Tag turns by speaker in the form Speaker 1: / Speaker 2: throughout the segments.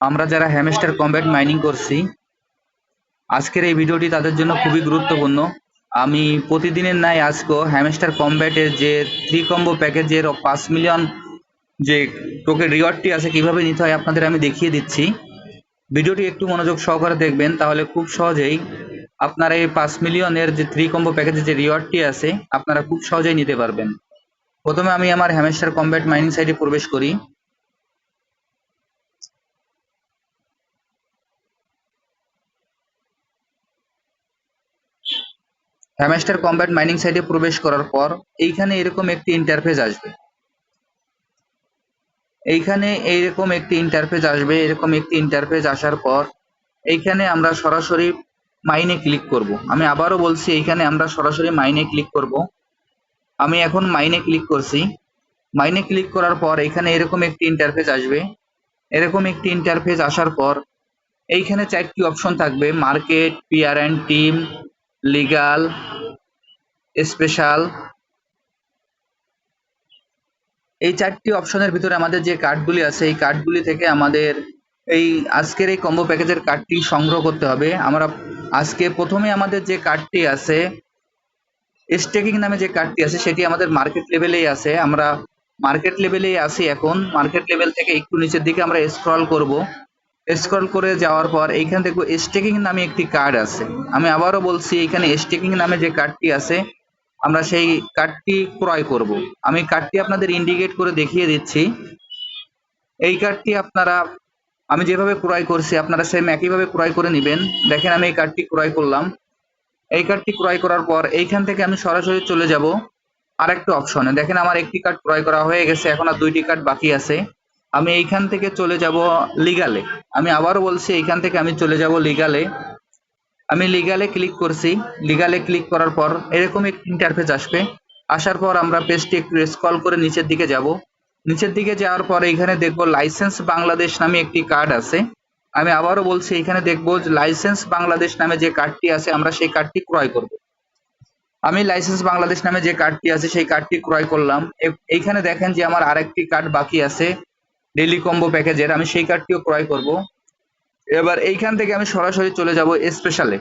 Speaker 1: আমরা যারা hamster combat mining করছি, আজকের এই ভিডিওটি তাদের জন্য খুবই গুরুত্বপূর্ণ। আমি প্রতিদিনের ন্যায় হ্যামস্টার কম্ব্যাটের যে থ্রি কম্বো প্যাকেজের পাঁচ মিলিয়ন যে টোকেন রিওয়ার্ডটি আছে, কীভাবে নিতে হয় আপনাদের আমি দেখিয়ে দিচ্ছি। ভিডিওটি একটু মনোযোগ সহকারে দেখবেন, তাহলে খুব সহজেই আপনারা এই পাঁচ মিলিয়নের যে থ্রি কম্বো প্যাকেজের যে রিওয়ার্ডটি আছে, আপনারা খুব সহজেই নিতে পারবেন। প্রথমে আমি আমার হ্যামেস্টার কম্ব্যাট মাইনিং সাইটে প্রবেশ করি। হ্যামস্টার কম্ব্যাট মাইনিং সাইটে প্রবেশ করার পর এইখানে এরকম একটি ইন্টারফেস আসবে। এইখানে এইরকম একটি ইন্টারফেস আসবে, এরকম একটি ইন্টারফেস আসার পর এইখানে আমরা সরাসরি মাইনে ক্লিক করব। আমি আবারও বলছি, এইখানে আমরা সরাসরি মাইনে ক্লিক করব। আমি এখন মাইনে ক্লিক করছি। মাইনে ক্লিক করার পর এখানে এরকম একটি ইন্টারফেস আসবে। এরকম একটি ইন্টারফেস আসার পর এইখানে চারটি অপশন থাকবে market PR and team legal special এই চারটি অপশনের ভিতরে আমাদের যে কার্ডগুলি আছে, এই কার্ডগুলি থেকে আমাদের এই আজকের এই কম্বো প্যাকেজের কার্ডটি সংগ্রহ করতে হবে। আমরা আজকে প্রথমে আমাদের যে কার্ডটি আছে স্টেকিং নামে যে কার্ডটি আছে, সেটি আমাদের মার্কেট লেভেলেই আছে। আমরা মার্কেট লেভেলেই আছি এখন। মার্কেট লেভেল থেকে একটু নিচের দিকে আমরা স্ক্রল করব। স্ক্রল করে যাওয়ার পর এইখানে দেখব স্টেকিং নামে একটি কার্ড আছে। আমি আবারও বলছি এখানে স্টেকিং নামে যে কার্ডটি আছে, আমরা সেই কার্ডটি ক্রয় করব। আমি কার্ডটি আপনাদের ইন্ডিকেট করে দেখিয়ে দিচ্ছি। এই কার্ডটি আপনারা, আমি যেভাবে ক্রয় করছি, আপনারা সেম একইভাবে ক্রয় করে নেবেন। দেখেন, আমি এই কার্ডটি ক্রয় করলাম। এই কার্ডটি ক্রয় করার পর এইখান থেকে আমি সরাসরি চলে যাব। আরেকটা অপশনে দেখেন, আমার একটি কার্ড ক্রয় করা হয়ে গেছে, এখন আর দুইটি কার্ড বাকি আছে। আমি এইখান থেকে চলে যাব লিগালে আমি আবারও বলছি, এইখান থেকে আমি চলে যাব লিগালে আমি লিগালে ক্লিক করছি। লিগালে ক্লিক করার পর এরকম একটি ইন্টারফেস আসবে। আসার পর আমরা পেজটি একটু স্ক্রল করে নিচের দিকে যাব। নিচের দিকে যাওয়ার পর এখানে দেখব লাইসেন্স বাংলাদেশ নামে একটি কার্ড আছে। আমি আবারও বলছি এখানে দেখব লাইসেন্স বাংলাদেশ নামে যে কার্ডটি আছে, আমরা সেই কার্ডটি ক্রয় করব। আমি লাইসেন্স বাংলাদেশ নামে যে কার্ডটি আছে, সেই কার্ডটি ক্রয় করলাম। এইখানে দেখেন যে আমার আরেকটি কার্ড বাকি আছে। ডেলি কম্বো প্যাকেজের আমি সেই কার্ডটিও ক্রয় করব। এবার এইখান থেকে আমি সরাসরি চলে যাব স্পেশালে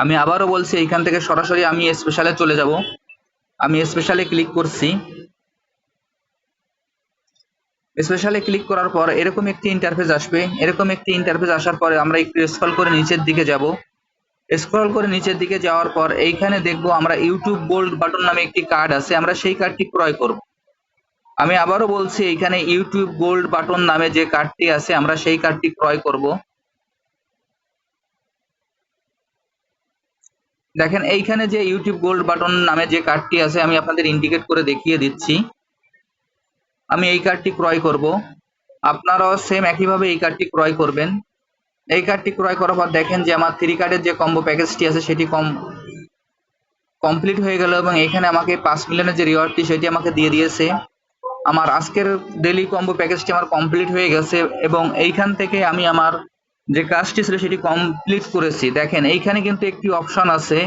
Speaker 1: আমি আবারও বলছি, এইখান থেকে সরাসরি আমি স্পেশালে চলে যাব। আমি স্পেশালে ক্লিক করছি। স্পেশালে ক্লিক করার পর এরকম একটি ইন্টারফেস আসবে। এরকম একটি ইন্টারফেস আসার পরে আমরা একটু স্ক্রল করে নিচের দিকে যাব। স্ক্রল করে নিচের দিকে যাওয়ার পর এইখানে দেখব আমরা ইউটিউব গোল্ড বাটন নামে একটি কার্ড আছে, আমরা সেই কার্ডটি ক্রয় করব। আমি আবারও বলছি এইখানে ইউটিউব গোল্ড বাটন নামে যে কার্ডটি আছে, আমরা সেই কার্ডটি ক্রয় করব। দেখেন, এইখানে যে ইউটিউব গোল্ড বাটন নামে যে কার্ডটি আছে, আমি আপনাদের ইন্ডিকেট করে দেখিয়ে দিচ্ছি। আমি এই কার্ডটি ক্রয় করব। আপনারাও সেম একইভাবে এই কার্ডটি ক্রয় করবেন। এই কার্ডটি ক্রয় করার পর দেখেন যে আমার থ্রি কার্ডের যে কম্বো প্যাকেজটি আছে, সেটি কম কমপ্লিট হয়ে গেল এবং এখানে আমাকে পাঁচ মিলিয়নের যে রিওয়ার্ডটি সেটি আমাকে দিয়ে দিয়েছে। আমার আজকের ডেলি কম্বো প্যাকেজটি আমার কমপ্লিট হয়ে গেছে এবং এইখান থেকে আমি আমার যে কাজটি ছিল সেটি কমপ্লিট করেছি। দেখেন, এইখানে কিন্তু একটি অপশন আছে।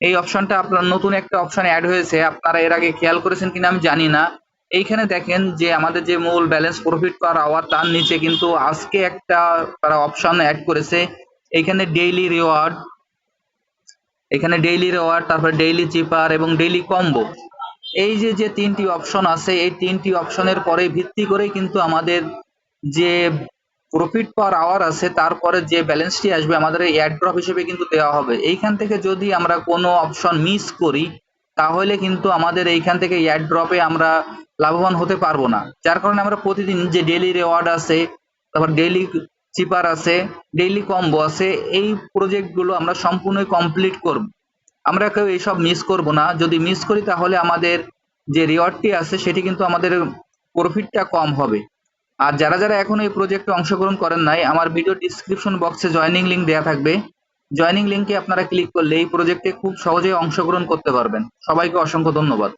Speaker 1: এই অপশনটা আপনার নতুন একটা অপশন অ্যাড হয়েছে। আপনারা এর আগে খেয়াল করেছেন কিনা আমি জানি না। এইখানে দেখেন যে আমাদের যে মূল ব্যালেন্স প্রফিট পার আওয়ার তার নিচে কিন্তু আজকে একটা তারা অপশন অ্যাড করেছে। এইখানে ডেইলি রিওয়ার্ড এখানে ডেইলি রিওয়ার্ড তারপর ডেইলি চিপার এবং ডেইলি কম্বো এই যে যে তিনটি অপশন আছে, এই তিনটি অপশনের পরে ভিত্তি করেই কিন্তু আমাদের যে প্রফিট পার আওয়ার আছে, তারপরে যে ব্যালেন্সটি আসবে আমাদের এই অ্যাড ড্রপ হিসেবে কিন্তু দেওয়া হবে। এইখান থেকে যদি আমরা কোনো অপশন মিস করি, তাহলে কিন্তু আমাদের এইখান থেকে অ্যাড ড্রপে আমরা লাভবান হতে পারব না। যার কারণে আমরা প্রতিদিন যে ডেইলি রেওয়ার্ড আছে, তারপর ডেইলি চিপার আছে ডেইলি কম্বো আছে, এই প্রজেক্টগুলো আমরা সম্পূর্ণই কমপ্লিট করব। আমরা কেউ এইসব মিস করব না। যদি মিস করি তাহলে আমাদের যে রিওয়ার্ডটি আছে, সেটি কিন্তু আমাদের প্রফিটটা কম হবে। আর যারা যারা এখন এই প্রজেক্টে অংশগ্রহণ করেন নাই, আমার ভিডিও ডিসক্রিপশন বক্সে জয়নিং লিঙ্ক দেওয়া থাকবে। জয়নিং লিঙ্কে আপনারা ক্লিক করলে এই প্রজেক্টে খুব সহজেই অংশগ্রহণ করতে পারবেন। সবাইকে অসংখ্য ধন্যবাদ।